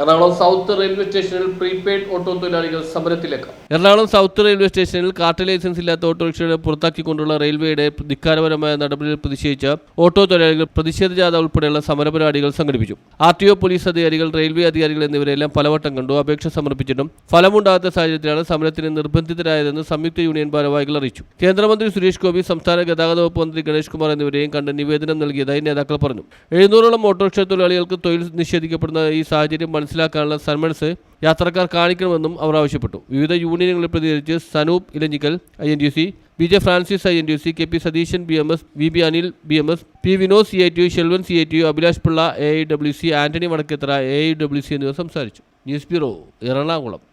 Ernakulam south railway സ്റ്റേഷനിൽ prepaid auto തൊഴിലാളികൾ സമരത്തിലേക്ക്. എറണാകുളം സൗത്ത് റെയിൽവേ സ്റ്റേഷനിൽ കാർട്ട് ലൈസൻസ് ഇല്ലാത്ത ഓട്ടോറിക്ഷകളെ പുറത്താക്കിക്കൊണ്ടുള്ള റെയിൽവേയുടെ ധിക്കാരപരമായ നടപടിയിൽ പ്രതിഷേധിച്ച ഓട്ടോ തൊഴിലാളികൾ പ്രതിഷേധ ജാഥ ഉൾപ്പെടെയുള്ള സമരപരിപാടികൾ സംഘടിപ്പിച്ചു. ആർ ടി ഒ പോലീസ് അധികാരികൾ റെയിൽവേ അധികാരികൾ എന്നിവരെല്ലാം പലവട്ടം കണ്ടു. അപേക്ഷ സമർപ്പിച്ചിട്ടും ഫലമുണ്ടാകാത്ത സാഹചര്യത്തിലാണ് സമരത്തിന് നിർബന്ധിതരായതെന്ന് സംയുക്ത യൂണിയൻ ഭാരവാഹികൾ അറിയിച്ചു. കേന്ദ്രമന്ത്രി സുരേഷ് ഗോപി സംസ്ഥാന ഗതാഗത വകുപ്പ് മന്ത്രി ഗണേഷ് കുമാർ എന്നിവരെയും കണ്ട് നിവേദനം നൽകിയതായി നേതാക്കൾ പറഞ്ഞു. എഴുന്നൂറോളം ഓട്ടോറിക്ഷ തൊഴിലാളികൾക്ക് തൊഴിൽ നിഷേധിക്കപ്പെടുന്ന ഈ സാഹചര്യം മനസ്സിലാക്കാനുള്ള സന്മനസ് യാത്രക്കാർ കാണിക്കണമെന്നും അവർ ആവശ്യപ്പെട്ടു. വിവിധ യൂണിയനുകളെ പ്രതികരിച്ച് Sanoop Elanjikkal I N T C B J Francis I N T C K P Satheesan B M S V B Anil B M S P Vinod C I T U Shelvan C I T U Abhilash Pillai A I W C Antony Vadakkethara A I W C എന്നിവർ സംസാരിച്ചു. News bureau Ernakulam.